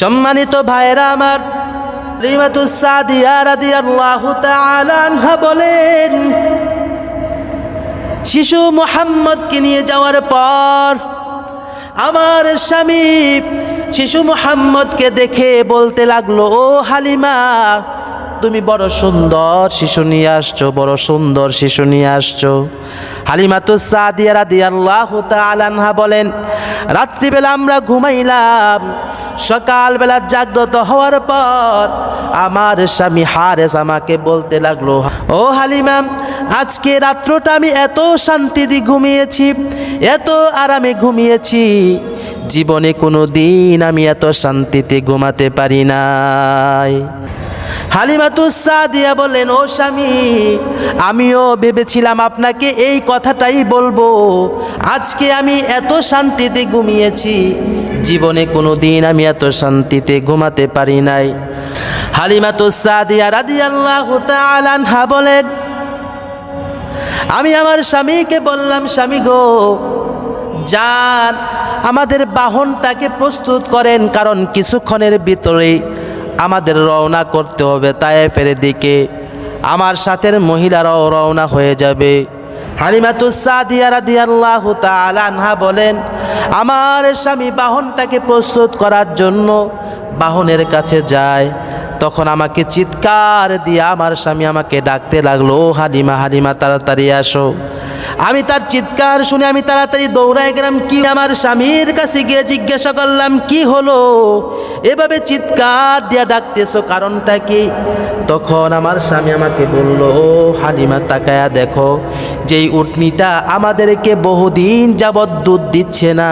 সম্মানিত ভাইরা আমার বলেন, শিশু মুহাম্মদকে নিয়ে যাওয়ার পর আমার স্বামী শিশু মুহাম্মদকে দেখে বলতে লাগল, ও হালিমা, তুমি বড় সুন্দর শিশু নিয়ে আসছো, বড় সুন্দর শিশু নিয়ে আসছো। হালিমা তো সাদিয়া রাদিয়াল্লাহু তাআলা আনহা বলেন রাত্রিবেলা আমরা ঘুমাইলাম। সকালবেলা জাগ্রত হওয়ার পর আমার স্বামী হারেস আমাকে বলতে লাগল, ও হালিমা, আজকে রাত্রটা আমি এত শান্তি দিয়ে ঘুমিয়েছি, এত আরামে ঘুমিয়েছি। জীবনে কোনো দিন আমি এত শান্তিতে ঘুমাতে পারি নাই। হালিমাতুস সাদিয়া বললেন, ও স্বামী, আমিও ভেবেছিলাম আপনাকে এই কথাটাই বলব। আজকে আমি এত শান্তিতে ঘুমিয়েছি, জীবনে কোনো দিন আমি এত শান্তিতে ঘুমাতে পারি নাই। হালিমাতুস সাদিয়া রাদিয়াল্লাহু তাআলা আনহা বলেন, আমি আমার স্বামীকে বললাম, স্বামী গো, যান, আমাদের বাহনটাকে প্রস্তুত করেন, কারণ কিছুক্ষণের ভিতরেই আমাদের রওনা করতে হবে তায়েফের দিকে। আমার সাথের মহিলারাও রওনা হয়ে যাবে। আনহা বলেন, আমার স্বামী বাহনটাকে প্রস্তুত করার জন্য বাহনের কাছে যায়। তখন আমাকে চিৎকার দিয়ে আমার স্বামী আমাকে ডাকতে লাগল, "ও হালিমা হালিমা, তাড়াতাড়ি আসো। আমি তার চিৎকার শুনে আমি তাড়াতাড়ি দৌড়ায় গেলাম। কি আমার স্বামীর কাছে গিয়ে জিজ্ঞাসা করলাম, কি হলো? এভাবে চিৎকার দিয়া ডাকতেছো কারণটা কি? তখন আমার স্বামী আমাকে বলল ও হালিমা, তাকায়া দেখো, যেই উটনিটা আমাদেরকে বহুদিন যাবৎ দুধ দিচ্ছে না,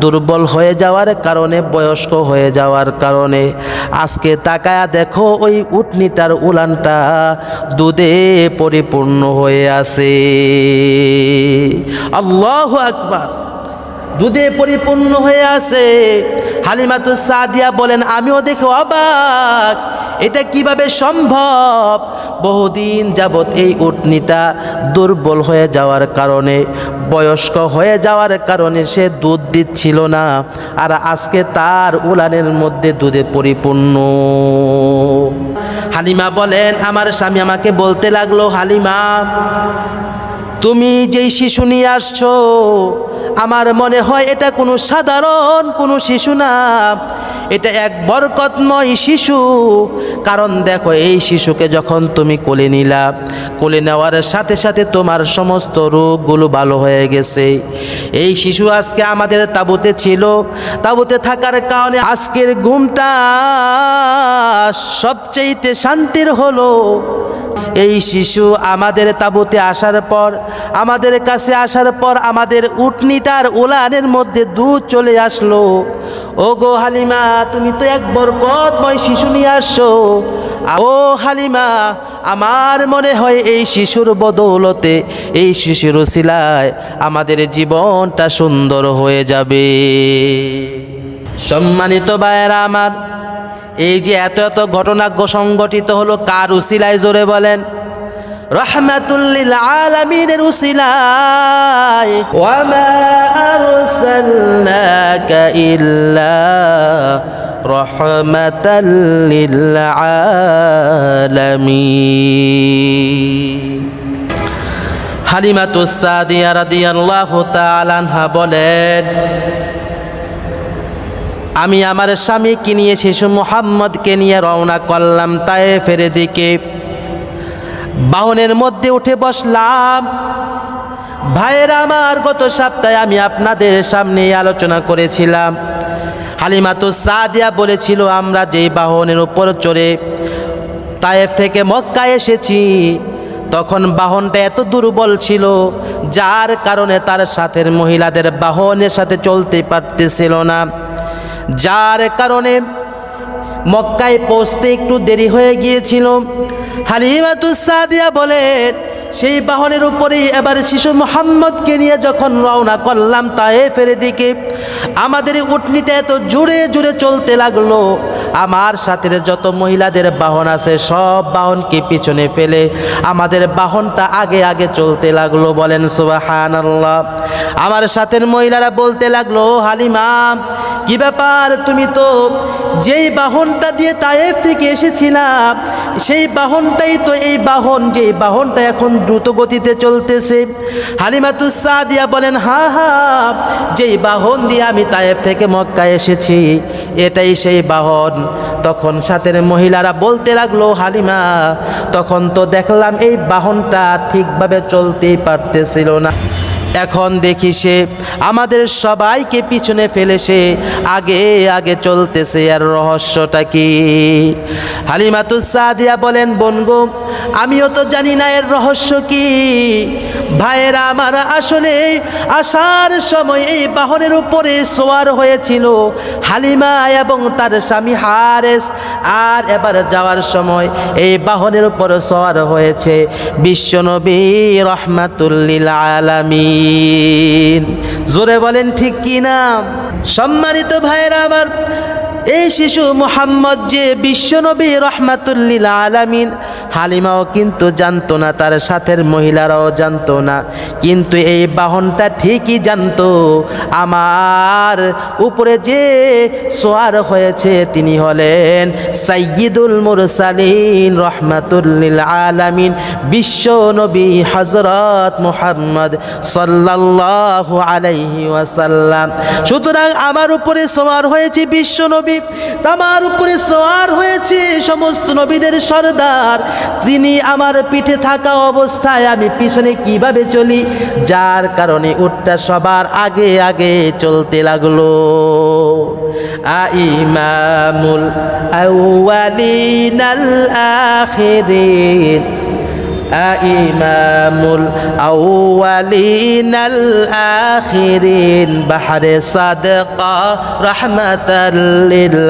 দুর্বল হয়ে যাওয়ার কারণে, বয়স্ক হয়ে যাওয়ার কারণে, আজকে তাকায়া দেখো, ওই উটনিটার উলানটা দুধে পরিপূর্ণ হয়ে আছে। আল্লাহ আকবার। দুধে পরিপূর্ণ হয়ে আছে। হালিমাতু সাদিয়া বলেন, আমিও দেখে অবাক। এটা কীভাবে সম্ভব? বহুদিন যাবৎ এই উটনিটা দুর্বল হয়ে যাওয়ার কারণে, বয়স্ক হয়ে যাওয়ার কারণে সে দুধ দিচ্ছিল না। আর আজকে তার উলানের মধ্যে দুধে পরিপূর্ণ। হালিমা বলেন, আমার স্বামী আমাকে বলতে লাগল, হালিমা তুমি যেই শিশু নিয়ে আসছো, আমার মনে হয় এটা কোনো সাধারণ কোনো শিশু না। এটা এক বরকতময় শিশু। কারণ দেখো, এই শিশুকে যখন তুমি কোলে নিলা, কোলে নেওয়ার সাথে সাথে তোমার সমস্ত রোগগুলো ভালো হয়ে গেছে। এই শিশু আজকে আমাদের তাবুতে ছিল। তাবুতে থাকার কারণে আজকের ঘুমটা সবচেয়েতে শান্তির হলো। এই শিশু আমাদের তাবুতে আসার পর, আমাদের কাছে আসার পর আমাদের উটনিটার উলানের মধ্যে দুধ চলে আসলো। ও গো হালিমা, তুমি তো এক বরকতময় শিশু নিয়ে আসছো। ও হালিমা, আমার মনে হয় এই শিশুর বদৌলতে, এই শিশুর শিলায় আমাদের জীবনটা সুন্দর হয়ে যাবে। সম্মানিত বায়েরা আমার এই যে এত এত ঘটনা সংগঠিত হলো, কার উসিলায় জোরে বলেন? রহমাতুল্লিল আলামিনের ইল্লা রাদিয়াল্লাহু তাআলা আনহা বলেন আমি আমার স্বামীকে নিয়ে শিশু মোহাম্মদকে নিয়ে রওনা করলাম তায়েফের দিকে। বাহনের মধ্যে উঠে বসলাম। ভাইয়ের আমার, গত সপ্তাহে আমি আপনাদের সামনে আলোচনা করেছিলাম। হালিমা হালিমাতু সাদিয়া বলেছিল, আমরা যেই বাহনের উপর চড়ে তায়েফ থেকে মক্কা এসেছি, তখন বাহনটা এত দুর্বল ছিল, যার কারণে তার সাথের মহিলাদের বাহনের সাথে চলতে পারতেছিল না। যার কারণে মক্কায় পৌঁছতে একটু দেরি হয়ে গিয়েছিল। হালিমাতুস সাদিয়া বলেন, সেই বাহনের উপরেই এবার শিশু মোহাম্মদকে নিয়ে যখন রওনা করলাম তায়েফের দিকে, আমাদের উটনিটা এত জোরে জোরে চলতে লাগল। আমার সাথে যত মহিলাদের বাহন আছে, সব বাহনকে পিছনে ফেলে আমাদের বাহনটা আগে আগে চলতে লাগল বলেন সুবাহান আমার সাথের মহিলারা বলতে লাগল হালিমা কি ব্যাপার তুমি তো? যেই বাহনটা দিয়ে তায়েফ থেকে এসেছিলাম সেই বাহনটাই তো এই বাহন, যেই বাহনটা এখন দ্রুত গতিতে চলতেছে। হালিমাতুস সাদিয়া বলেন, হা হা, যেই বাহন দিয়ে আমি তায়েফ থেকে মক্কায় এসেছি, এটাই সেই বাহন। তখন সাথের মহিলারা বলতে লাগল, হালিমা, তখন তো দেখলাম এই বাহনটা ঠিকভাবে চলতেই পারতেছিল না। এখন দেখি সে আমাদের সবাইকে পিছনে ফেলে সে আগে আগে চলতেছে। আর রহস্যটা কি? হালিমাতুস সাদিয়া বলেন বনগো আমিও তো জানি না এর রহস্য কি। ভাইয়েরা আমার আসলে আসার সময় এই বাহনের উপরে সোয়ার হয়েছিল হালিমা এবং তার স্বামী হারেস। আর এবার যাওয়ার সময় এই বাহনের উপর সোয়ার হয়েছে। বিশ্বনবী রহমাতুল্লিল আলামিন। জোরে বলেন, ঠিক কি না? সম্মানিত ভাইয়েরা আমার এই শিশু মোহাম্মদ যে বিশ্বনবী রহমাতুল্লিল আলামিন, হালিমাও কিন্তু জানতো না, তার সাথের মহিলারাও জানতো না। কিন্তু এই বাহনটা ঠিকই জানতো। আমার উপরে যে সোয়ার হয়েছে, তিনি হলেন সাইয়িদুল মুরসালিন রহমাতুল্লিল আলামিন বিশ্বনবী হজরত মোহাম্মদ সাল্লাল্লাহু আলাইহি ওয়াসাল্লাম। সুতরাং আমার উপরে সোয়ার হয়েছে বিশ্ব আমার উপরে সোয়ার হয়েছে, সমস্ত নবীদের সর্দার। তিনি আমার পিঠে থাকা অবস্থায় আমি পিছনে কীভাবে চলি? যার কারণে উঠটা সবার আগে আগে চলতে লাগল। আইমামুল আউয়ালিনাল আখিরিন। ইমামুল আউয়ালিন আল আখিরিন বাহরে সাদকা রহমাতাল্লিল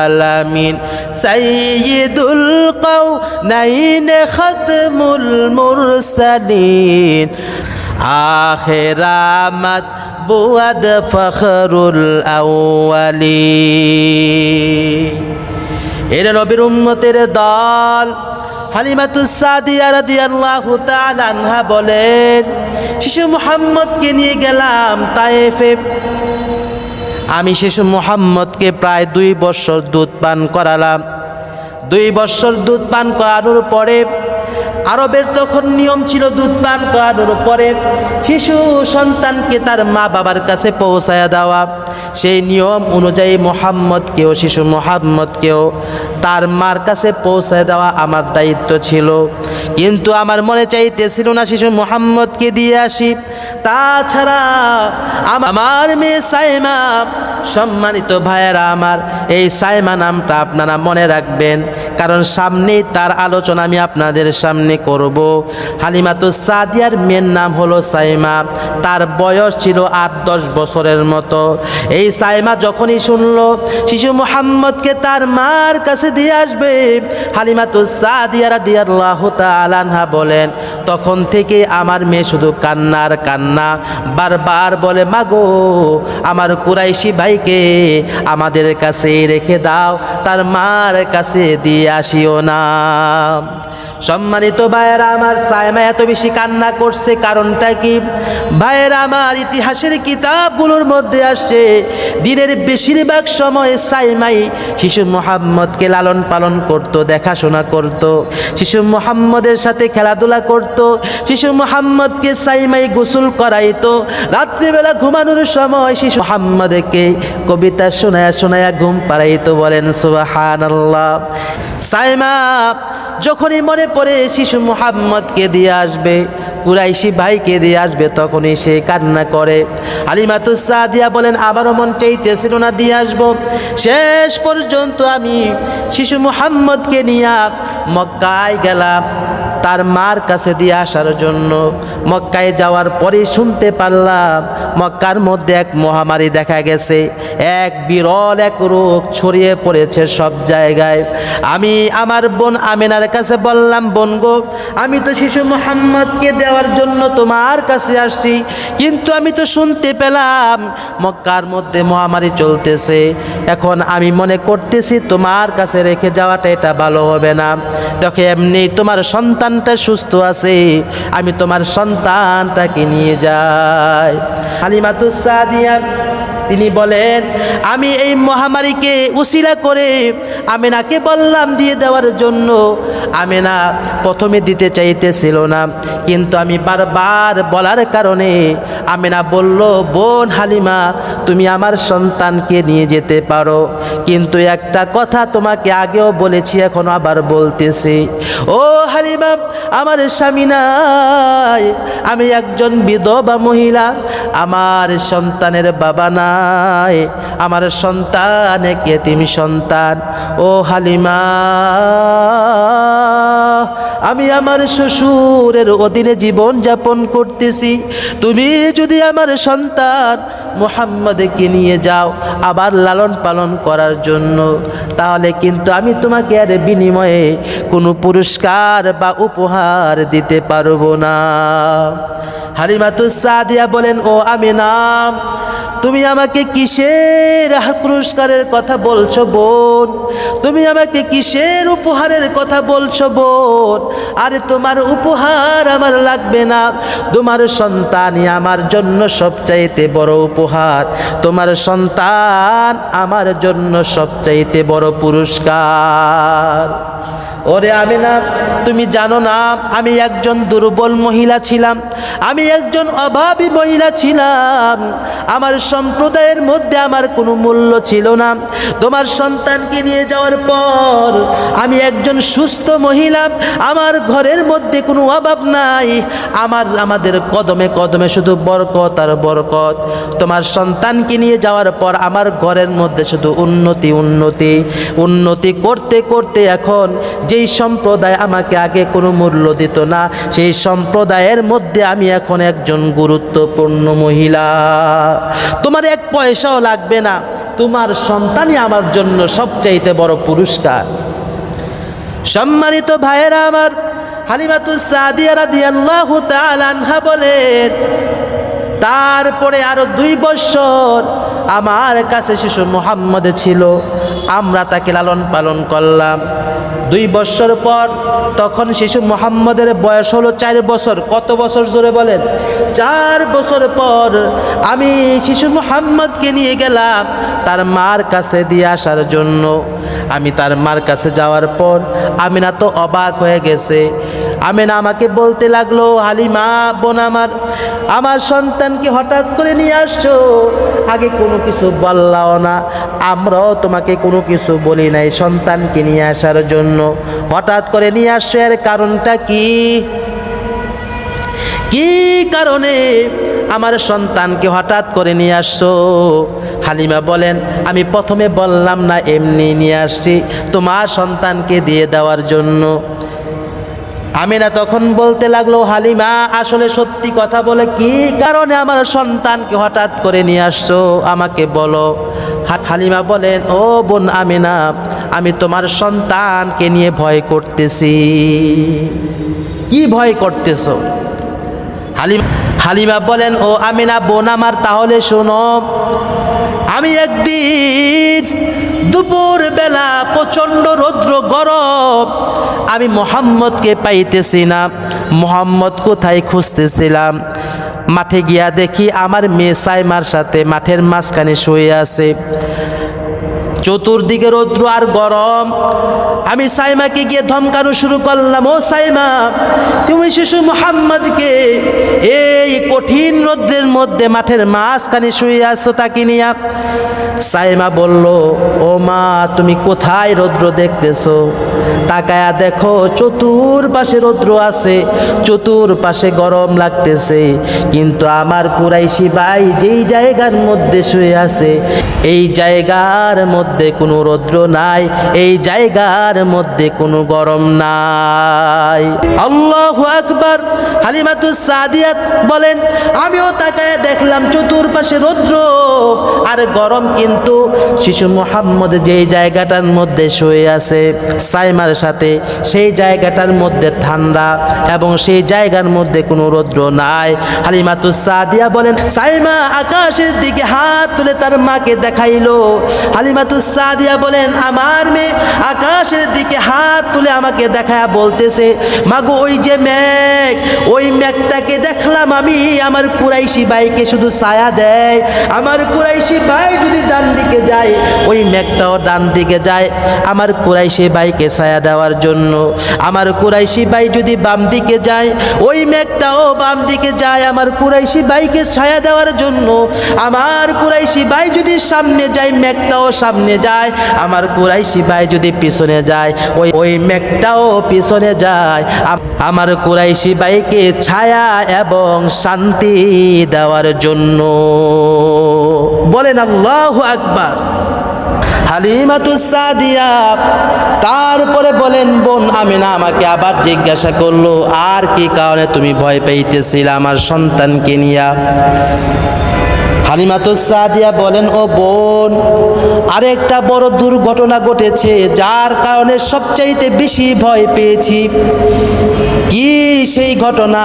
আলামিন সাইয়্যিদুল কাউনাইন খাতমুল মুরসালিন। আখেরামত বুয়াদ ফখরুল আউয়ালি এর নবীর উন্মতের দল আনহা বলেন, শিশু মুহাম্মদকে নিয়ে গেলাম তায়েফে। আমি শিশু মুহাম্মদকে প্রায় দুই বছর দুধ পান করালাম। দুই বছর দুধ পান করানোর পরে, আরবের তখন নিয়ম ছিল দুধ পান করানোর পরে শিশু সন্তানকে তার মা বাবার কাছে পৌঁছায়া দেওয়া। সেই নিয়ম অনুযায়ী মোহাম্মদকেও শিশু মোহাম্মদকেও তার মার কাছে পৌঁছে দেওয়া আমার দায়িত্ব ছিল। কিন্তু আমার মনে চাইতেছিল না, শিশু মোহাম্মদকে দিয়ে আসি। তাছাড়া আমার মেয়ে সাইমা, সম্মানিত ভাইয়েরা আমার, এই সাইমা নামটা আপনারা মনে রাখবেন, কারণ সামনেই তার আলোচনা আমি আপনাদের সামনে করব। হালিমাতু সাদিয়ার মেয়ের নাম হলো সাইমা, তার বয়স ছিল আট দশ বছরের মতো। এই সাইমা যখনই শুনলো, শিশু মোহাম্মদকে তার মার কাছে দিয়ে আসবে, হালিমাতু সাদিয়া রাদিয়াল্লাহু তাআলা আনহা বলেন, তখন থেকে আমার মেয়ে শুধু কান্নার কান্না বারবার বলে, মাগো, আমার কুরাইশি ভাইকে আমাদের কাছে রেখে দাও, তার মার কাছে দিয়ে আসিও না। সম্মানিত ভাইয়েরা, আমার সায়মা এত বেশি কান্না করছে, কারণটা কি? ভাইয়েরা, আমার ইতিহাসের কিতাবগুলোর মধ্যে আসছে, দিনের বেশিরভাগ সময় সাইমাই শিশু মোহাম্মদকে লালন পালন করত, দেখাশোনা করত, শিশু মোহাম্মদের সাথে খেলাধুলা করত, শিশু মোহাম্মদকে সাইমাই গোসল করাইতো। রাত্রিবেলা ঘুমানোর সময় শিশু মোহাম্মদকে কবিতা শোনায়া শোনায়া ঘুম পাড়াইতো, বলেন সুবাহান আল্লাহ সাইমা যখনই মনে পড়ে শিশু মুহাম্মদকে দিয়ে আসবে, কুরাইশি ভাইকে দিয়ে আসবে, তখনই সে কান্না করে। আলিমাতুস সাদিয়া বলেন, আবারও মন চাইতেছিল না, দিয়ে আসব। শেষ পর্যন্ত আমি শিশু মুহাম্মদকে নিয়ে মক্কায় গেলাম। তার মার কাছে দিয়ে আসার জন্য মক্কায় যাওয়ার পরে শুনতে পারলাম মক্কার মধ্যে এক মহামারী দেখা গেছে। এক বিরল, এক রোগ ছড়িয়ে পড়েছে সব জায়গায়। আমি আমার বোন আমিনার কাছে বললাম, বোন গো, আমি তো শিশু মোহাম্মদকে দেওয়ার জন্য তোমার কাছে আসছি, কিন্তু আমি তো শুনতে পেলাম মক্কার মধ্যে মহামারী চলতেছে। এখন আমি মনে করতেছি তোমার কাছে রেখে যাওয়াটা এটা ভালো হবে না। দেখো, এমনি তোমার সন্তানটা সুস্থ আছে, আমি তোমার সন্তানটাকে নিয়ে যাই। হালিমাতুসাদিয়া তিনি বলেন, আমি এই মহামারীকে উসিলা করে আমেনাকে বললাম দিয়ে দেওয়ার জন্য। আমেনা প্রথমে দিতে চাইতেছিল না, কিন্তু আমি বারবার বলার কারণে আমেনা বলল, বোন হালিমা, তুমি আমার সন্তানকে নিয়ে যেতে পারো, কিন্তু একটা কথা তোমাকে আগেও বলেছি, এখন আবার বলতেছি। ও হালিমা, আমার স্বামী নাই, আমি একজন বিধবা মহিলা, আমার সন্তানের বাবা নাই, আমার সন্তান কেতিম সন্তান ও হালিমা, আমি আমার শ্বশুরের অধীনে জীবন যাপন করতেছি। তুমি যদি আমার সন্তান মোহাম্মদকে নিয়ে যাও আবার লালন পালন করার জন্য, তাহলে কিন্তু আমি তোমাকে আর বিনিময়ে কোনো পুরস্কার বা উপহার দিতে পারব না। হালিমাতুস সাদিয়া বলেন, ও আমি নাম তুমি আমাকে কিসের পুরস্কারের কথা বলছো বোন? তুমি আমাকে কিসের উপহারের কথা বলছো বোন? আরে তোমার উপহার আমার লাগবে না। তোমার সন্তানই আমার জন্য সবচাইতে বড় উপহার। তোমার সন্তান আমার জন্য সবচাইতে বড় পুরস্কার। ওরে আমি না তুমি জানো না, আমি একজন দুর্বল মহিলা ছিলাম। আমি একজন অভাবী মহিলা ছিলাম। আমার সম্প্রদায়ের মধ্যে আমার কোনো মূল্য ছিল না। তোমার সন্তানকে নিয়ে যাওয়ার পর আমি একজন সুস্থ মহিলা, আমার ঘরের মধ্যে কোনো অভাব নাই। আমার, আমাদের কদমে কদমে শুধু বরকত আর বরকত। তোমার সন্তানকে নিয়ে যাওয়ার পর আমার ঘরের মধ্যে শুধু উন্নতি উন্নতি উন্নতি করতে করতে এখন যেই সম্প্রদায় আমাকে আগে কোনো মূল্য দিত না, সেই সম্প্রদায়ের মধ্যে আমি এখন একজন গুরুত্বপূর্ণ মহিলা। তোমার এক পয়সাও লাগবে না। তোমার সন্তানই আমার জন্য সবচাইতে বড় পুরস্কার। সম্মানিত ভাইয়েরা আমার হালিমাতুস বলেন তারপরে আরও দুই বছর আমার কাছে শিশু মোহাম্মদ ছিল, আমরা তাকে লালন পালন করলাম। দুই বছর পর তখন শিশু মোহাম্মদের বয়স হলো চার বছর। কত বছর জোরে বলেন? চার বছর পর আমি শিশু মোহাম্মদকে নিয়ে গেলাম তার মার কাছে দিয়ে আসার জন্য। আমি তার মার কাছে যাওয়ার পর আমিনা তো অবাক হয়ে গেছে। আমিনা আমাকে বলতে লাগল, হালিমা বোন আমার আমার সন্তানকে হঠাৎ করে নিয়ে আসছো? আগে কোনো কিছু বললাও না। আমরাও তোমাকে কোনো কিছু বলি নাই সন্তানকে নিয়ে আসার জন্য। হঠাৎ করে নিয়ে আসছো এর কারণটা কি? কি কারণে আমার সন্তানকে হঠাৎ করে নিয়ে আসছো? হালিমা বলেন, আমি প্রথমে বললাম না, এমনি নিয়ে আসছি তোমার সন্তানকে দিয়ে দেওয়ার জন্য। আমিনা তখন বলতে লাগল, হালিমা, আসলে সত্যি কথা বলে কি কারণে আমার সন্তানকে হঠাৎ করে নিয়ে আসছো? আমাকে বলো। হালিমা বলেন, ও বোন আমিনা, আমি তোমার সন্তানকে নিয়ে ভয় করতেছি। কি ভয় করতেছো? হালিমা হালিমা বলেন, ও আমিনা, বোন আমার, তাহলে শোনো, আমি একদিন দুপুর বেলা প্রচণ্ড রৌদ্র গরম। আমি মোহাম্মদকে পাইতেছি না। মোহাম্মদ কোথায় খুঁজতেছিলাম? মাঠে গিয়া দেখি আমার মেয়ে সাইমার সাথে মাঠের মাঝখানে শুয়ে আছে। চতুর্দিকে রৌদ্র আর গরম। আমি সাইমাকে গিয়ে ধমকানো শুরু করলাম, ও সাইমা, তুমি শিশু মোহাম্মদকে এই কঠিন রৌদ্রের মধ্যে মাঠের মাঝখানে শুয়ে আসছো তাকে নিয়ে? সাইমা বলল, ও মা, তুমি কোথায় রৌদ্র দেখতেছো? তাকায়া দেখো চতুর পাশে রৌদ্র আছে চতুর পাশে গরম লাগতেছে। কিন্তু আমার কুরাইশি ভাই যেই জায়গার মধ্যে শুয়ে আছে, এই জায়গার মধ্যে কোনো রৌদ্র নাই, এই জায়গার মধ্যে কোনো গরম নাই। আল্লাহ আকবার, হালিমাতুস সাদিয়াত বলেন, আমিও তাকায় দেখলাম চতুর্পাশে রৌদ্র, আর গরম কিন্তু শিশু মোহাম্মদ যেই জায়গাটার মধ্যে শুয়ে আছে, সাইমার সাথে সেই জায়গাটার মধ্যে ঠান্ডা এবং সেই জায়গার মধ্যে কোনো রৌদ্র নাই। হালিমাতুস সাদিয়া বলেন, সাইমা আকাশের দিকে হাত তুলে তার মাকে দেখাইলো। হালিমাতুস সাদিয়া বলেন, আমার মেয়ে আকাশের দিকে হাত তুলে আমাকে দেখায় বলতেছে, মাগো, ওই যে মেঘ, ওই মেঘটাকে দেখলাম আমি, আমার কুরাইশি বাইকে শুধু ছায়া দেয়, আমার কুরাইশি বাই যদি ডান দিকে যায়, ওই মেঘটাও ডান দিকে যায়, আমার কুরাইশি বাইকে ছায়া দেওয়ার জন্য, আমার কুরাইশি বাই যদি বাম দিকে যায়, ওই মেঘটাও বাম দিকে যায়, আমার কুরাইশি বাইকে ছায়া দেওয়ার জন্য, আমার কুরাইশি বাই যদি সামনে যায়, মেঘটাও সামনে যায়, আমার কুরাইশি ভাই যদি পিছনে যায়, ওই ওই মেঘটাও পিছনে যায়। আমার কুরাইশি ভাইকে ছায়া এবং শান্তি দেওয়ার জন্য। বলেন আল্লাহ আকবার। তারপরে বলেন, বোন, আমিনা আমাকে আবার জিজ্ঞাসা করল, আর কি কারণে তুমি ভয় পাইতেছিলে আমার সন্তানকে নিয়া? হালিমাতুসাদিয়া বলেন, ও বোন, আরেকটা বড় দুর্ঘটনা ঘটেছে, যার কারণে সবচাইতে বেশি ভয় পেয়েছি। কি সেই ঘটনা?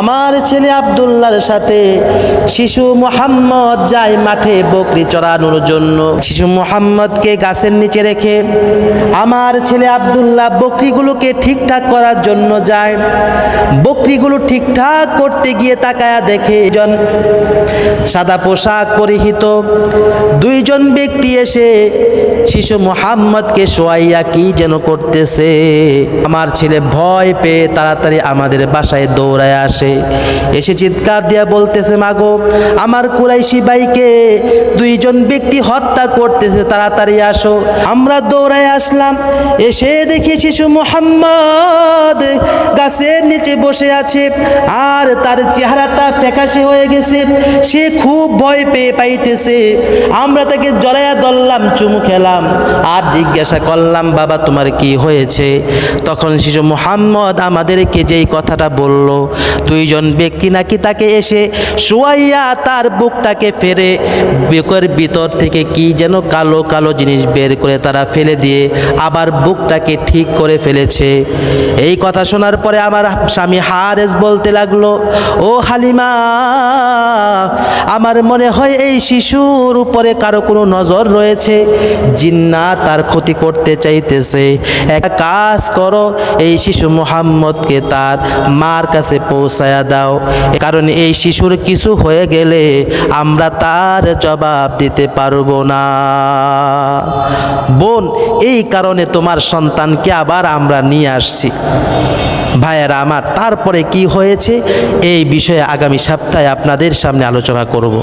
আমার ছেলে আবদুল্লাহর সাথে শিশু মোহাম্মদ যায় মাঠে বকরি চড়ানোর জন্য। শিশু মোহাম্মদকে গাছের নিচে রেখে আমার ছেলে আবদুল্লাহ বকরিগুলোকে ঠিকঠাক করার জন্য যায়। বকরিগুলো ঠিকঠাক করতে গিয়ে তাকায়া দেখে জন সাদা পোশাক পরিহিত। দুইজন ব্যক্তি এসে শিশু মোহাম্মদকে শোয়াইয়া কি যেন করতেছে। আমার ছেলে ভয় পেয়ে তাড়াতাড়ি আমাদের বাসায় দৌড়ায় আসে। এসে চিৎকার দিয়া বলতেছে, মাগো, আমার কুরাইশি বাইকে দুইজন ব্যক্তি হত্যা করতেছে, তাড়াতাড়ি আসো। আমরা দৌড়ায় আসলাম। এসে দেখি শিশু মোহাম্মদ গাছের নিচে বসে আছে, আর তার চেহারাটা ফ্যাকাশে হয়ে গেছে। সে খুব ভয় পেয়ে পাইতেছে। আমরা তাকে জড়াইয়া ধরলাম, চুমু খেলাম। আর জিজ্ঞাসা করলাম, বাবা, তোমার কি হয়েছে? তখন শিশু, মোহাম্মদ আমাদেরকে যেই কথাটা বলল, দুইজন ব্যক্তি নাকি তাকে এসে শোয়াইয়া তার বুকটাকে ফেরে বুকের ভিতর থেকে কি যেন কালো কালো জিনিস বের করে তারা ফেলে দিয়ে আবার বুকটাকে ঠিক করে ফেলেছে। এই কথা শোনার পরে আমার স্বামী হারেস বলতে লাগল, ও হালিমা, আমার মনে হয় এই শিশুর উপরে কারও কোনো নজর রয়েছে। জিন্না তার ক্ষতি করতে চাইতেছে। এক কাজ করো, এই শিশু মোহাম্মদকে তার মার কাছে পৌঁছায়া দাও। কারণ এই শিশুর কিছু হয়ে গেলে আমরা তার জবাব দিতে পারব না। বোন, এই কারণে তোমার সন্তানকে আবার আমরা নিয়ে আসছি। ভাইয়েরা আমার তারপরে কি হয়েছে? এই বিষয়ে আগামী সপ্তাহে আপনাদের সামনে আলোচনা করব।